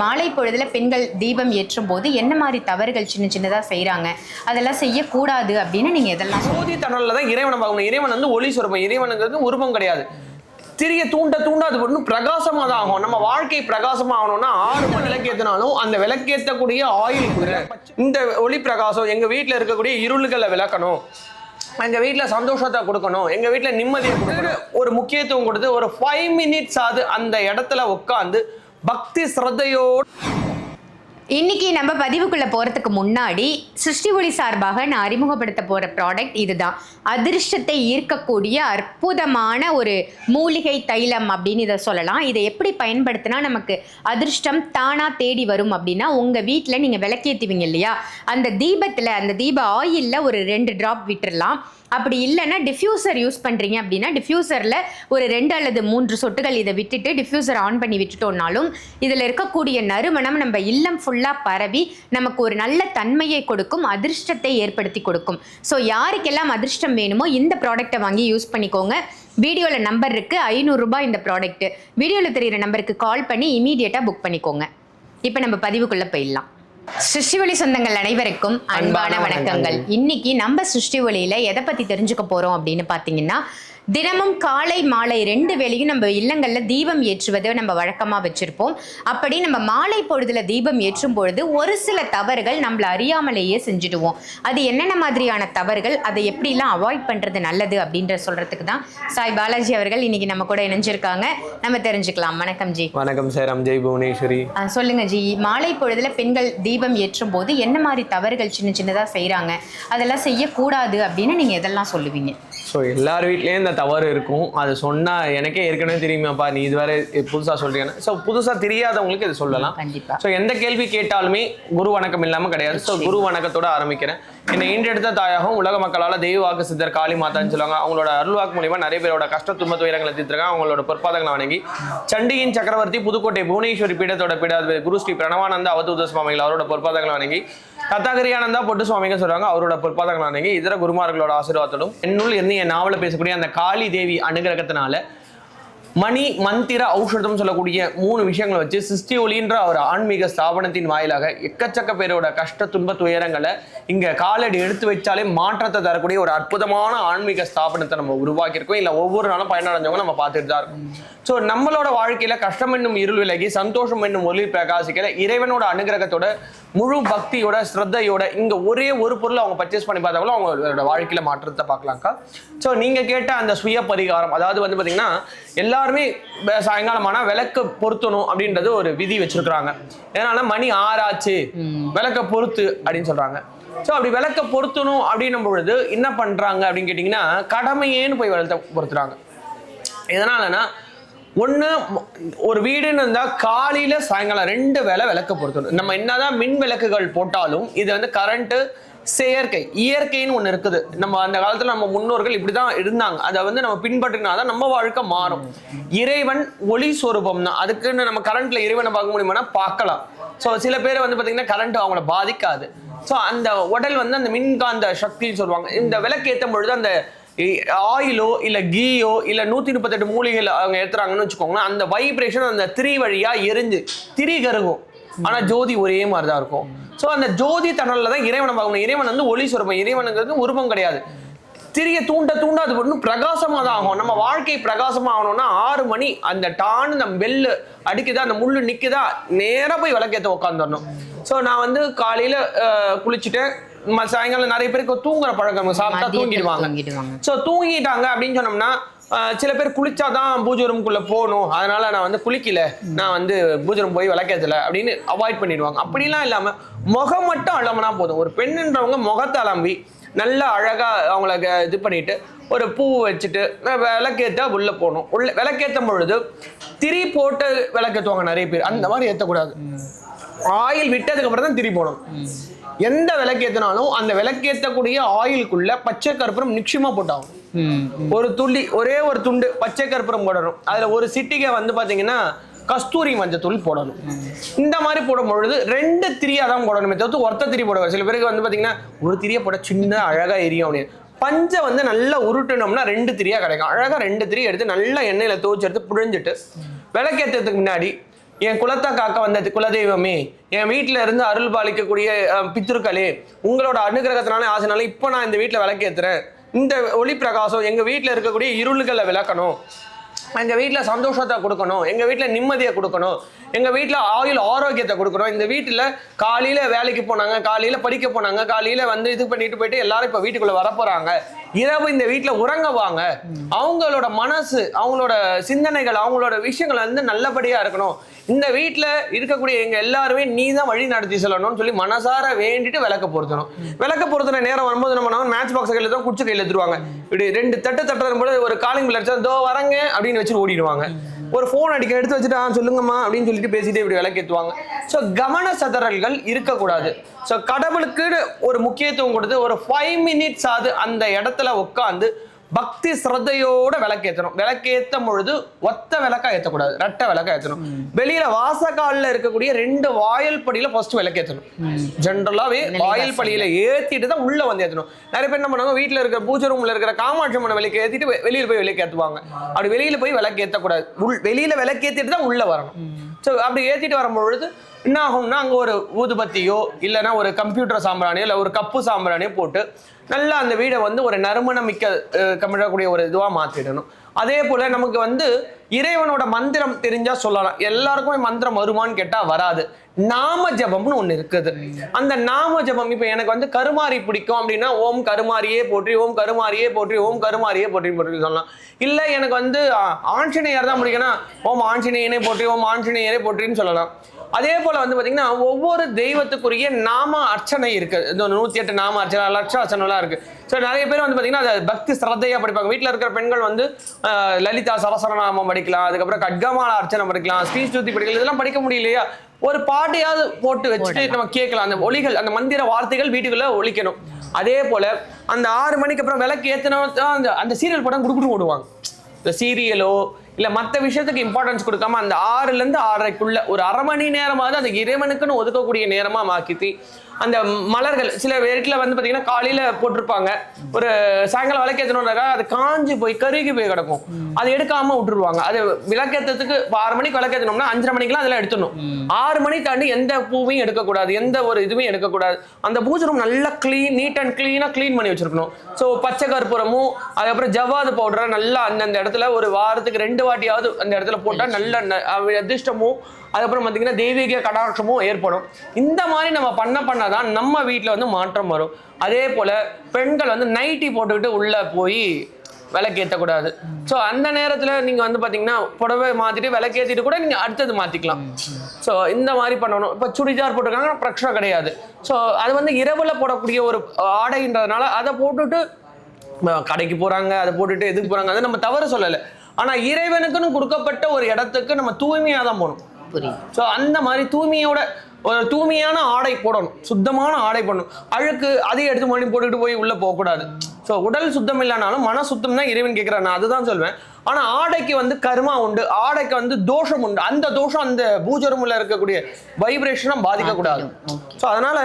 மாலை பொழுதுல பெண்கள் தீபம் ஏற்றும் போது என்ன மாதிரி தவறுகள் சின்ன சின்னதா செய்கிறாங்க அதெல்லாம் செய்யக்கூடாது அப்படின்னு நீங்க எதெல்லாம் சோதி தணல்ல தான் இறைவனை பார்க்கணும். இறைவன் வந்து ஒளி சொருப்பம் இறைவனுங்கிறது உருவம் கிடையாது. திரிய தூண்ட தூண்ட அது ஒன்றும் பிரகாசமாக தான் ஆகும். நம்ம வாழ்க்கை பிரகாசமாக ஆகணும்னா ஆறு மணி விளக்கேற்றினாலும் அந்த விளக்கேற்றக்கூடிய ஆயில் குதிரை. இந்த ஒளி பிரகாசம் எங்கள் வீட்டில் இருக்கக்கூடிய இருள்களை விளக்கணும். எங்கள் வீட்டில் சந்தோஷத்தை கொடுக்கணும். எங்கள் வீட்டில் நிம்மதியை கொடுக்கணும். ஒரு முக்கியத்துவம் கொடுத்து ஒரு ஃபைவ் மினிட்ஸ் ஆகுது அந்த இடத்துல உட்காந்து பக்தி சிரத்தையோடு. இன்னைக்கு நம்ம பதிவுக்குள்ள போறதுக்கு முன்னாடி சிருஷ்டி ஒளி சார்பாக நான் அறிமுகப்படுத்த போற ப்ராடக்ட் இதுதான். அதிர்ஷ்டத்தை ஈர்க்கக்கூடிய அற்புதமான ஒரு மூலிகை தைலம் அப்படின்னு இதை சொல்லலாம். இதை எப்படி பயன்படுத்தினா நமக்கு அதிர்ஷ்டம் தானா தேடி வரும் அப்படின்னா உங்க வீட்டில் நீங்க விளக்கேற்றுவீங்க இல்லையா? அந்த தீபத்தில் அந்த தீப ஆயிலில் ஒரு ரெண்டு டிராப் விட்டுடலாம் அப்படி இல்லைன்னா டிஃப்யூசர் யூஸ் பண்ணுறீங்க அப்படின்னா டிஃப்யூசரில் ஒரு ரெண்டு அல்லது மூன்று சொட்டுகள் இதை விட்டுட்டு டிஃப்யூசர் ஆன் பண்ணி விட்டுட்டோம்னாலும் இதில் இருக்கக்கூடிய நறுமணம் நம்ம இல்லம் ஃபுல்லாக பரவி நமக்கு ஒரு நல்ல தன்மையை கொடுக்கும் அதிர்ஷ்டத்தை ஏற்படுத்தி கொடுக்கும். ஸோ யாருக்கெல்லாம் அதிர்ஷ்டம் வேணுமோ இந்த ப்ராடக்ட்டை வாங்கி யூஸ் பண்ணிக்கோங்க. வீடியோவில் நம்பர் இருக்குது ஐநூறுரூபா இந்த ப்ராடக்ட்டு வீடியோவில் தெரிகிற நம்பருக்கு கால் பண்ணி இமீடியட்டாக புக் பண்ணிக்கோங்க. இப்போ நம்ம பதிவுக்குள்ளே போயிடலாம். சிருஷ்டிவொளி சொந்தங்கள் அனைவருக்கும் அன்பான வணக்கங்கள். இன்னைக்கு நம்ம சிருஷ்டி ஒளியில எதை பத்தி தெரிஞ்சுக்க போறோம் அப்படின்னு பாத்தீங்கன்னா தினமும் காலை மாலை ரெண்டு வேளையும் நம்ம இல்லங்கள்ல தீபம் ஏற்றுவதை நம்ம வழக்கமா வச்சிருப்போம். அப்படி நம்ம மாலை பொழுதுல தீபம் ஏற்றும் பொழுது ஒரு சில தவறுகள் நம்மள அறியாமலேயே செஞ்சுடுவோம். அது என்னென்ன மாதிரியான தவறுகள் அதை எப்படிலாம் அவாய்ட் பண்றது நல்லது அப்படின்ற சொல்றதுக்கு தான் சாய் பாலாஜி அவர்கள் இன்னைக்கு நம்ம கூட இணைஞ்சிருக்காங்க. நம்ம தெரிஞ்சுக்கலாம். வணக்கம் ஜி. வணக்கம் சேரம் ஜெய் புவனேஸ்வரி சொல்லுங்க ஜி. மாலை பொழுதுல பெண்கள் தீபம் ஏற்றும் போது என்ன மாதிரி தவறுகள் சின்ன சின்னதா செய்றாங்க? அதெல்லாம் செய்யக்கூடாது அப்படின்னு நீங்க எதெல்லாம் சொல்லுவீங்க? ஸோ எல்லார் வீட்லேயும் இந்த தவறு இருக்கும். அது சொன்னால் எனக்கே ஏற்கனவே தெரியுமாப்பா நீ இதுவரை புதுசாக சொல்றீங்கன்னா ஸோ புதுசாக தெரியாதவங்களுக்கு இது சொல்லலாம். கண்டிப்பா. ஸோ எந்த கேள்வி கேட்டாலுமே குரு வணக்கம் இல்லாமல் கிடையாது. ஸோ குரு வணக்கத்தோட ஆரம்பிக்கிறேன். என்னை ஈன்றெடுத்த தாயாகவும் உலக மக்களால் தெய்வ வாக்கு சித்தர் காளி மாதான்னு சொல்லுவாங்க. அவங்களோட அருள்வாக்கு மூலியமா நிறைய பேரோட கஷ்ட துன்ப துயரங்களை தீர்த்திருக்காங்க. அவங்களோட பொற்பாதங்களை வணங்கி. சண்டியின் சக்கரவர்த்தி புதுக்கோட்டை புவனேஸ்வரி பீடத்தோட பீடாதிபதி குரு ஸ்ரீ பிரணவானந்தா அவதூத சுவாமிகள் அவரோட பொற்பாதங்களை வணங்கி தத்தாகிரியானந்தா பொட்டு சுவாமிகள் சொல்றாங்க. அவரோட பொற்பாதங்களை இதர குருமார்களோட ஆசீர்வாதத்தோடும் என்னுள் இருந்து என் நாவல பேசக்கூடிய அந்த காளி தேவி அனுகிரகத்தினால மணி மந்திர ஔஷதம் சொல்லக்கூடிய மூணு விஷயங்களை வச்சு சிஸ்டி ஒளின்ற ஒரு ஆன்மீக ஸ்தாபனத்தின் வாயிலாக எக்கச்சக்க பேரோட கஷ்ட துன்ப துயரங்களை இங்க காலடி எடுத்து வச்சாலே மாற்றத்தை தரக்கூடிய ஒரு அற்புதமான ஆன்மீக ஸ்தாபனத்தை நம்ம உருவாக்கியிருக்கோம். இல்லை ஒவ்வொரு நாளும் பயனடைஞ்சவங்க நம்ம பார்த்துட்டு தான் இருக்கோம். ஸோ நம்மளோட வாழ்க்கையில கஷ்டம் என்னும் இருள் விலகி சந்தோஷம் என்னும் ஒளி பிரகாசிக்கல இறைவனோட அனுகிரகத்தோட முழு பக்தியோட ஸ்ரத்தையோட இங்க ஒரே ஒரு பொருளை அவங்க பர்ச்சேஸ் பண்ணி பார்த்தாலும் அவங்களோட வாழ்க்கையில மாற்றத்தை பார்க்கலாம்க்கா? ஸோ நீங்க கேட்ட அந்த சுய பரிகாரம் அதாவது வந்து பாத்தீங்கன்னா எல்லாருமே சாயங்காலம் ஆனா விளக்கு பொருத்தணும் அப்படின்றது ஒரு விதி வச்சிருக்கிறாங்க. ஏன்னா மணி ஆறாச்சு. விளக்க பொருத்து அப்படின்னு சொல்றாங்க. ஸோ அப்படி விளக்க பொருத்தணும் அப்படின்னும் பொழுது என்ன பண்றாங்க அப்படின்னு கேட்டிங்கன்னா கடமையேன்னு போய் விளக்க பொருத்துறாங்க. எதனாலனா ஒன்று ஒரு வீடுன்னு இருந்தால் காலையில் சாயங்காலம் ரெண்டு வேளை விளக்க பொருத்தணும். நம்ம என்னதான் மின் விளக்குகள் போட்டாலும் இது வந்து கரண்ட்டு செயற்கை இயற்கைன்னு ஒன்று இருக்குது. நம்ம அந்த காலத்தில் நம்ம முன்னோர்கள் இப்படி தான் இருந்தாங்க. அதை வந்து நம்ம பின்பற்றினா தான் நம்ம வாழ்க்கை மாறும். இறைவன் ஒளி சொரூபம் தான் அதுக்குன்னு நம்ம கரண்ட்ல இறைவனை பார்க்க முடியுமானா பார்க்கலாம். ஸோ சில பேர் வந்து பார்த்தீங்கன்னா கரண்ட் அவங்கள பாதிக்காது. ஸோ அந்த உடல் வந்து அந்த மின்காந்த சக்தின்னு சொல்லுவாங்க. இந்த விளக்கு ஏற்றும் பொழுது அந்த ஆயிலோ இல்லை கீயோ இல்லை நூற்றி முப்பத்தெட்டு மூலிகைகள் அவங்க ஏற்றுறாங்கன்னு வச்சுக்கோங்களேன் அந்த வைப்ரேஷன் அந்த திரி வழியாக எரிஞ்சு திரி கருகும். ஆனா ஜோதி ஒரே மாதிரி தான் இருக்கும். ஸோ அந்த ஜோதி தணல்ல தான் இறைவனை பார்க்கணும். இறைவன் வந்து ஒளி சுரப்பம் இறைவனுங்கிறது உருவம் கிடையாது. திரிய தூண்ட தூண்ட அது ஒன்றும் பிரகாசமா தான் ஆகும். நம்ம வாழ்க்கை பிரகாசமா ஆகணும்னா ஆறு மணி அந்த டான் அந்த பெல்லு அடிக்குதா அந்த முள்ளு நிக்குதா நேரா போய் விளக்கேற்ற உட்காந்துடணும் ஸோ நான் வந்து காலையில குளிச்சுட்டேன். சாயங்காலம் நிறைய பேருக்கு தூங்குற பழக்கம். சாப்பிட்டா தூங்கிடுவாங்க. ஸோ தூங்கிட்டாங்க அப்படின்னு சொன்னோம்னா சில பேர் குளிச்சாதான் பூஜை ரூம்குள்ள போகணும். அதனால நான் வந்து குளிக்கல. நான் வந்து பூஜை ரூம் போய் விளக்கேத்தல அப்படின்னு அவாய்ட் பண்ணிடுவாங்க. அப்படிலாம் இல்லாம முகம் மட்டும் அலம்புனா போதும். ஒரு பெண்ணுன்றவங்க முகத்தை அலம்பி நல்லா அழகா அவங்கள க- இது பண்ணிட்டு ஒரு பூ வச்சுட்டு நான் விளக்கேத்த உள்ள போகணும். உள்ள விளக்கேற்றும் பொழுது திரி போட்டு விளக்கேத்துவாங்க நிறைய பேர். அந்த மாதிரி ஏற்றக்கூடாது ஆயில் விட்டதுக்கு அப்புறம் தான் திரி போடணும். எந்த விளக்கேத்தினாலும் அந்த விளக்கேற்றக்கூடிய ஆயிலுக்குள்ள பச்சை கற்பூரம் நிச்சயமா போட்டாகும் ஒரு துள்ளி ஒரே ஒரு துண்டு பச்சை கற்பூரம் போடணும். அதுல ஒரு சிட்டிகை வந்து பாத்தீங்கன்னா கஸ்தூரி மஞ்சத்தூள் போடணும். இந்த மாதிரி போடும் பொழுது ரெண்டு திரியா தான் போடணுமே தவிர்த்து ஒருத்த திரி போடுவாங்க. சில பேருக்கு வந்து பாத்தீங்கன்னா ஒரு திரியை போட சின்ன அழகா எரியும் அப்படின்னு. பஞ்சை வந்து நல்லா உருட்டணும்னா ரெண்டு திரியா கிடைக்கும். அழகா ரெண்டு திரி எடுத்து நல்லா எண்ணெயில துவச்சு எடுத்து புழிஞ்சிட்டு விளக்கேற்றதுக்கு முன்னாடி என் குலத்தை காக்க வந்த குலதெய்வமே என் வீட்டில் இருந்து அருள் பாலிக்கக்கூடிய அஹ், பித்ருக்களே உங்களோட அனுகிரகத்தினால ஆசைனால இப்போ நான் இந்த வீட்டில் விளக்கேத்துறேன். இந்த ஒளி பிரகாசம் எங்கள் வீட்டில் இருக்கக்கூடிய இருள்களை விளக்கணும். எங்கள் வீட்டில் சந்தோஷத்தை கொடுக்கணும். எங்கள் வீட்டில் நிம்மதியை கொடுக்கணும். எங்கள் வீட்டில் ஆயுள் ஆரோக்கியத்தை கொடுக்குறோம் இந்த வீட்டில் காலையில் வேலைக்கு போனாங்க காலையில் படிக்க போனாங்க காலையில் வந்து இது பண்ணிட்டு போயிட்டு எல்லாரும் இப்போ வீட்டுக்குள்ளே வரப்போகிறாங்க இரவு இந்த வீட்டில் உறங்குவாங்க. அவங்களோட மனசு அவங்களோட சிந்தனைகள் அவங்களோட விஷயங்கள் வந்து நல்லபடியாக இருக்கணும். இந்த வீட்டில் இருக்கக்கூடிய எங்கள் எல்லாருமே நீ தான் வழி நடத்தி செல்லணும்னு சொல்லி மனசார வேண்டிட்டு விளக்க பொருத்தணும். விளக்க பொருத்தின நேரம் வரும்போது நம்ம மேட்ச் பாக்ஸ் கையில் தான் குடிச்சு கையில் எடுத்துருவாங்க. இப்படி ரெண்டு தட்டு தட்டுற போது ஒரு காலிங் பில் அடிச்சா தோ வரங்க அப்படின்னு வச்சுட்டு ஓடிடுவாங்க. ஒரு ஃபோன் அடிக்க எடுத்து வச்சுட்டு ஆ சொல்லுங்கம்மா அப்படின்னு சொல்லிட்டு பேசிட்டு இப்படி விளக்கேற்றுவாங்க ஸோ கவன சதறல்கள் இருக்கக்கூடாது. ஸோ கடவுளுக்கு ஒரு முக்கியத்துவம் கொடுத்து ஒரு ஃபைவ் மினிட்ஸ் ஆகுது அந்த இடத்துல உட்காந்து பக்தி சிரத்தையோட விளக்கேற்றணும். விளக்கேற்றும் பொழுது ஒத்த விளக்கா ஏற்றக்கூடாது. ரெட்டை விளக்கா ஏற்றணும். வெளியில வாசக்காலில் இருக்கக்கூடிய ரெண்டு வாயில் படியில ஃபர்ஸ்ட் விளக்கேற்றணும் ஜென்ரலாவே வாயில் படியில ஏத்திட்டு தான் உள்ள வந்து ஏற்றணும். நிறைய பேர் என்ன பண்ணுவாங்க வீட்டில் இருக்கிற பூஜை ரூம்ல இருக்கிற காமாட்சி அம்மனை விளக்கு ஏத்திட்டு வெளியில போய் விளக்கேற்றுவாங்க அப்படி வெளியில போய் விளக்கு ஏற்றக்கூடாது உள் வெளியில விளக்கேத்திட்டு தான் உள்ள வரணும். ஸோ அப்படி ஏத்திட்டு வரும்பொழுது என்ன ஆகும்னா அங்கே ஒரு ஊதுபத்தியோ இல்லைன்னா ஒரு கம்ப்யூட்டர் சாம்பிராணியோ இல்லை ஒரு கப்பு சாம்பிராணியோ போட்டு நல்லா அந்த வீடை வந்து ஒரு நறுமணம் மிக்க கமிழக்கூடிய ஒரு இதுவாக மாற்றிடணும் அதே போல் நமக்கு வந்து இறைவனோட மந்திரம் தெரிஞ்சா சொல்லலாம். எல்லாருக்குமே மந்திரம் வருமான்னு கேட்டால் வராது. நாம ஜபம்னு ஒன்று இருக்குது. அந்த நாம ஜபம் இப்போ எனக்கு வந்து கருமாரி பிடிக்கும் அப்படின்னா ஓம் கருமாரியே போற்றி ஓம் கருமாரியே போற்றி ஓம் கருமாரியே போற்றி போற்றி சொல்லலாம். இல்லை எனக்கு வந்து ஆஞ்சநேயர் தான் பிடிக்கும்னா ஓம் ஆஞ்சநேயனே போற்றி ஓம் ஆஞ்சநேயரே போற்றின்னு சொல்லலாம். அதே போல வந்து பாத்தீங்கன்னா ஒவ்வொரு தெய்வத்துக்குரிய நாம அர்ச்சனை இருக்கு. இந்த நூத்தி எட்டு நாம அர்ச்சனை லட்ச அர்ச்சனைலாம் இருக்கு. ஸோ நிறைய பேர் வந்து பாத்தீங்கன்னா அதை பக்தி சிரத்தையா படிப்பாங்க. வீட்டில் இருக்கிற பெண்கள் வந்து லலிதா சரசரநாமம் படிக்கலாம் அதுக்கப்புறம் கட்கமால அர்ச்சனை படிக்கலாம் ஸ்ரீஸ்துதி படிக்கலாம் இதெல்லாம் படிக்க முடியலையா? ஒரு பாட்டையாவது போட்டு வச்சுட்டு நம்ம கேட்கலாம். அந்த ஒலிகள் அந்த மந்திர வார்த்தைகள் வீட்டுக்குள்ள ஒலிக்கணும். அதே போல அந்த ஆறு மணிக்கு அப்புறம் விளக்கு ஏத்தினா தான் அந்த அந்த சீரியல் படம் குடுக்குட்டு ஓடுவாங்க. இந்த சீரியலோ இல்ல மத்த விஷயத்துக்கு இம்பார்ட்டன்ஸ் கொடுக்காம அந்த ஆறுல இருந்து ஆறரைக்குள்ள ஒரு அரை மணி நேரமாவது அந்த இறைவனுக்குன்னு ஒதுக்கக்கூடிய நேரமா மாக்கித்தி. அந்த மலர்கள் சில வீட்டில் வந்து பார்த்தீங்கன்னா காலையில போட்டிருப்பாங்க. ஒரு சாயங்காலம் விளக்கேற்றணும்னாக்கா அது காஞ்சி போய் கருகி போய் கிடக்கும். அதை எடுக்காம விட்டுருவாங்க. அது விளக்கேற்றத்துக்கு ஆறு மணிக்கு விளக்கேற்றணும்னா அஞ்சரை மணிக்கெல்லாம் அதெல்லாம் எடுத்துடணும். ஆறு மணி தாண்டி எந்த பூவையும் எடுக்கக்கூடாது. எந்த ஒரு இதுவும் எடுக்கக்கூடாது. அந்த பூஜை ரூம் நல்லா க்ளீன் நீட் அண்ட் க்ளீனாக க்ளீன் பண்ணி வச்சிருக்கணும். ஸோ பச்சை கற்பூரமும் அதுக்கப்புறம் ஜவ்வாது பவுடரை நல்லா அந்தந்த இடத்துல ஒரு வாரத்துக்கு ரெண்டு வாட்டியாவது அந்த இடத்துல போட்டால் நல்ல அதிர்ஷ்டமும் அதுக்கப்புறம் பார்த்தீங்கன்னா தெய்வீக கடாட்சமும் ஏற்படும். இந்த மாதிரி நம்ம பண்ண பண்ணாதான் நம்ம வீட்டில் வந்து மாற்றம் வரும். அதே போல் பெண்கள் வந்து நைட்டி போட்டுக்கிட்டு உள்ளே போய் விளக்கேற்றக்கூடாது ஸோ அந்த நேரத்தில் நீங்கள் வந்து பார்த்தீங்கன்னா புடவை மாற்றிட்டு விளக்கேற்றிட்டு கூட நீங்கள் அடுத்தது மாற்றிக்கலாம் ஸோ இந்த மாதிரி பண்ணணும். இப்போ சுடிதார் போட்டிருக்காங்க பிரச்சனை கிடையாது. ஸோ அது வந்து இரவில் போடக்கூடிய ஒரு ஆடைன்றதுனால அதை போட்டுட்டு கடைக்கு போகிறாங்க அதை போட்டுட்டு எதுக்கு போகிறாங்க அதை நம்ம தவறு சொல்லலை. ஆனால் இறைவனுக்குன்னு கொடுக்கப்பட்ட ஒரு இடத்துக்கு நம்ம தூய்மையாக தான் போகணும் ஸோ அந்த மாதிரி தூய்மையோட ஒரு தூய்மையான ஆடை போடணும். சுத்தமான ஆடை போடணும். அழுக்கு அதையும் எடுத்து மறுபடியும் போட்டுக்கிட்டு போய் உள்ளே போகக்கூடாது. ஸோ உடல் சுத்தம் இல்லைனாலும் மன சுத்தம் தான் இறைவன் கேட்குறான். நான் அதுதான் சொல்வேன். ஆனால் ஆடைக்கு வந்து கர்மா உண்டு. ஆடைக்கு வந்து தோஷம் உண்டு. அந்த தோஷம் அந்த பூஜை ரூமில் இருக்கக்கூடிய வைப்ரேஷனை பாதிக்கக்கூடாது. ஸோ அதனால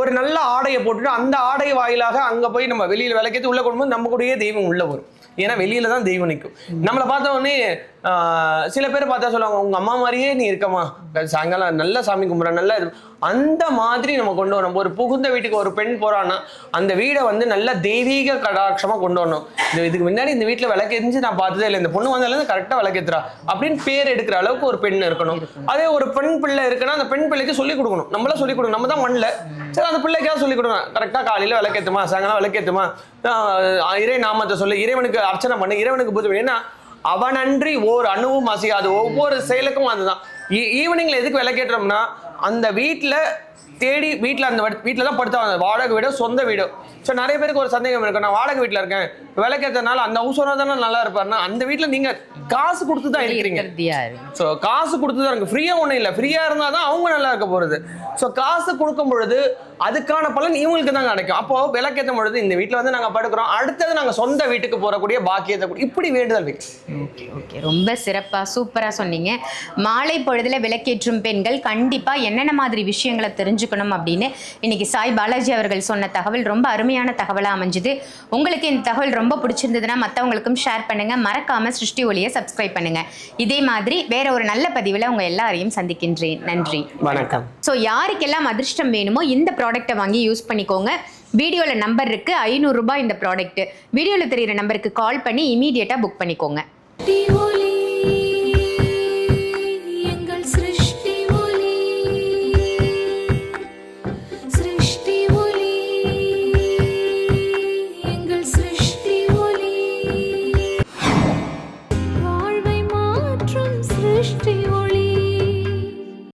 ஒரு நல்ல ஆடையை போட்டுட்டு அந்த ஆடை வாயிலாக அங்கே போய் நம்ம வெளியில் விளக்கேற்றி உள்ள கொண்டு நம்ம கூடயே தெய்வம் உள்ள வரும். ஏன்னா வெளியில தான் தெய்வம் நிற்கும் நம்மளை பார்த்த உடனே சில பேர் பார்த்தா சொல்லுவாங்க உங்க அம்மா மாதிரியே நீ இருக்கமா சாயங்காலம் நல்ல சாமி கும்பிட்ற நல்ல இது அந்த மாதிரி நம்ம கொண்டு வரணும். ஒரு புகுந்த வீட்டுக்கு ஒரு பெண் போறான்னா அந்த வீடை வந்து நல்ல தெய்வீக கடாட்சமா கொண்டு வரணும். இந்த இதுக்கு முன்னாடி இந்த வீட்டில் விளக்கெரிஞ்சு நான் பார்த்ததே இல்லை. இந்த பொண்ணு வந்தாலும் கரெக்டாக விளக்கேத்துறா அப்படின்னு பேர் எடுக்கிற அளவுக்கு ஒரு பெண் இருக்கணும். அதே ஒரு பெண் பிள்ளை இருக்குன்னா அந்த பெண் பிள்ளைக்கு சொல்லிக் கொடுக்கணும். நம்மள சொல்லிக் கொடுக்கணும். நம்ம தான் மண்ணில். சரி அந்த பிள்ளைக்காக சொல்லிக் கொடுக்கணும் கரெக்டாக காலையில் விளக்கேத்துமா சாயங்காலம் விளக்கேத்துமா? இறை நாமத்தை சொல்லு இறைவனுக்கு அர்ச்சனை பண்ணு இறைவனுக்கு பூஜை ஏன்னா அவனன்றி ஓர் அணுவும் அசையாது. ஒவ்வொரு செயலுக்கும் அதுதான். ஈ- ஈவினிங்ல எதுக்கு விளக்கேற்றோம்னா அந்த வீட்டில் தேடி வீட்டில் அந்த வீட்டில் தான் படுத்தா வாடகை வீடோ சொந்த வீடோ. ஸோ நிறைய பேருக்கு ஒரு சந்தேகம் இருக்கு. நான் வாடகை வீட்டில் இருக்கேன். விளக்கேற்றனால அந்த ஹவுஸ் ஓனர் தானே நல்லா இருப்பாருன்னா அந்த வீட்டில் நீங்கள் காசு கொடுத்து தான் இருக்கிறீங்க ஸோ காசு கொடுத்து தான் இருக்கு. ஃப்ரீயாக ஒன்றும் இல்லை. ஃப்ரீயாக இருந்தால் தான் அவங்க நல்லா இருக்க போகிறது ஸோ காசு கொடுக்கும் பொழுது அதுக்கான பலன் இவங்களுக்கு தான் கிடைக்கும். அப்போ விளக்கேற்றும் பொழுது இந்த வீட்டில் வந்து நாங்கள் படுக்கிறோம். அடுத்தது நாங்கள் சொந்த வீட்டுக்கு போகக்கூடிய பாக்கியத்தை கொடு- இப்படி வேண்டுதல் ஓகே ஓகே. ரொம்ப சிறப்பாக சூப்பராக சொன்னீங்க. மாலை பொழுதுல விளக்கேற்றும் பெண்கள் கண்டிப்பாக என்னென்ன மாதிரி விஷயங்களை தெரிஞ்சுக்கணும் அப்படின்னு இன்னைக்கு சாய் பாலாஜி அவர்கள் சொன்ன தகவல் ரொம்ப அருமையான தகவலாக அமைஞ்சுது. உங்களுக்கு இந்த தகவல் ரொம்ப பிடிச்சிருந்ததுன்னா மற்றவங்களுக்கும் ஷேர் பண்ணுங்க. மறக்காம சிருஷ்டி ஒளியை சப்ஸ்கிரைப் பண்ணுங்க. இதே மாதிரி வேற ஒரு நல்ல பதிவில் உங்க எல்லாரையும் சந்திக்கின்றேன். நன்றி. வணக்கம். ஸோ யாருக்கெல்லாம் அதிர்ஷ்டம் வேணுமோ இந்த ப்ராடக்ட்டை வாங்கி யூஸ் பண்ணிக்கோங்க. வீடியோவில் நம்பர் இருக்குது ஐநூறுரூபா இந்த ப்ராடக்ட்டு வீடியோவில் தெரிகிற நம்பருக்கு கால் பண்ணி இமீடியட்டாக புக் பண்ணிக்கோங்க. ஒளி